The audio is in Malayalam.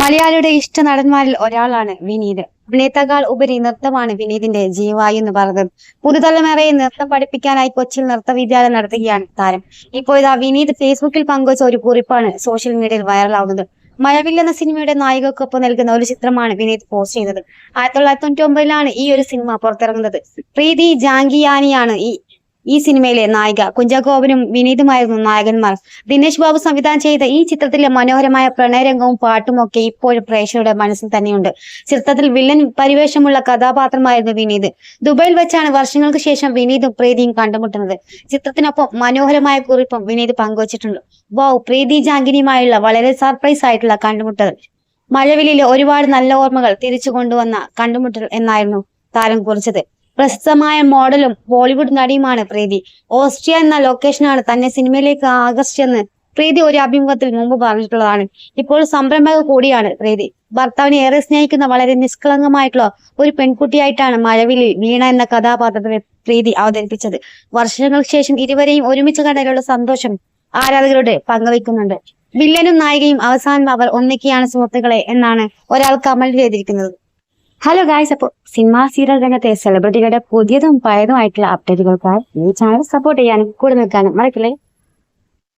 മലയാളിയുടെ ഇഷ്ട നടന്മാരിൽ ഒരാളാണ് വിനീത്. അഭിനേതാക്കൾ ഉപരി നൃത്തമാണ് വിനീതിന്റെ ജീവായി എന്ന് പറഞ്ഞത് പുതുതലമുറയെ നൃത്തം പഠിപ്പിക്കാനായി കൊച്ചിയിൽ നൃത്ത വിദ്യാലയം നടത്തുകയാണ് താരം. ഇപ്പോൾ ഇതാ വിനീത് ഫേസ്ബുക്കിൽ പങ്കുവച്ച ഒരു കുറിപ്പാണ് സോഷ്യൽ മീഡിയയിൽ വൈറലാവുന്നത്. മഴവിൽ എന്ന സിനിമയുടെ നായികക്കൊപ്പം നൽകുന്ന ഒരു ചിത്രമാണ് വിനീത് പോസ്റ്റ് ചെയ്തത്. ആയിരത്തി തൊള്ളായിരത്തി തൊണ്ണൂറ്റി ഒമ്പതിലാണ് ഈ ഒരു സിനിമ പുറത്തിറങ്ങുന്നത്. പ്രീതി ജാങ്കിയാനിയാണ് ഈ ഈ സിനിമയിലെ നായിക കുഞ്ചാക്കോവനും വിനീതുമായിരുന്നു നായകന്മാർ. ദിനേശ് ബാബു സംവിധാനം ചെയ്ത ഈ ചിത്രത്തിലെ മനോഹരമായ പ്രണയരംഗവും പാട്ടും ഒക്കെ ഇപ്പോഴും പ്രേക്ഷകരുടെ മനസ്സിൽ തന്നെയുണ്ട്. ചിത്രത്തിൽ വില്ലൻ പരിവേഷമുള്ള കഥാപാത്രമായിരുന്നു വിനീത്. ദുബൈയിൽ വെച്ചാണ് വർഷങ്ങൾക്ക് ശേഷം വിനീതും പ്രീതിയും കണ്ടുമുട്ടുന്നത്. ചിത്രത്തിനൊപ്പം മനോഹരമായ കുറിപ്പും വിനീത് പങ്കുവച്ചിട്ടുണ്ട്. വൗ പ്രീതി ജാങ്കിനിയുമായുള്ള വളരെ സർപ്രൈസ് ആയിട്ടുള്ള കണ്ടുമുട്ടൽ. മഴവില്ലിലെ ഒരുപാട് നല്ല ഓർമ്മകൾ തിരിച്ചു കൊണ്ടുവന്ന കണ്ടുമുട്ടൽ എന്നായിരുന്നു താരം കുറിച്ചത്. പ്രശസ്തമായ മോഡലും ബോളിവുഡ് നടിയുമാണ് പ്രീതി. ഓസ്ട്രിയ എന്ന ലൊക്കേഷനാണ് തന്നെ സിനിമയിലേക്ക് ആകർഷിച്ചെന്ന് പ്രീതി ഒരു അഭിമുഖത്തിൽ മുമ്പ് പറഞ്ഞിട്ടുള്ളതാണ്. ഇപ്പോൾ സംരംഭക കൂടിയാണ് പ്രീതി. ഭർത്താവിനെ ഏറെ സ്നേഹിക്കുന്ന വളരെ നിഷ്കളങ്കമായിട്ടുള്ള ഒരു പെൺകുട്ടിയായിട്ടാണ് മഴവിലിൽ വീണ എന്ന കഥാപാത്രത്തെ പ്രീതി അവതരിപ്പിച്ചത്. വർഷങ്ങൾക്ക് ശേഷം ഇരുവരെയും ഒരുമിച്ച് കണ്ടതിലുള്ള സന്തോഷം ആരാധകരോട് പങ്കുവയ്ക്കുന്നുണ്ട്. വില്ലനും നായികയും അവസാനം അവർ ഒന്നിക്കുകയാണ് സുഹൃത്തുക്കളെ എന്നാണ് ഒരാൾ കമന്റ് ചെയ്തിരിക്കുന്നത്. ഹലോ ഗായ്സ് അപ്പോൾ സിനിമാ സീരിയൽ രംഗത്തെ സെലിബ്രിറ്റികളുടെ പുതിയതും പഴയതുമായിട്ടുള്ള അപ്ഡേറ്റുകൾക്കായി ഈ ചാനൽ സപ്പോർട്ട് ചെയ്യാനും കൂടെ നിൽക്കാനും മറക്കില്ലേ?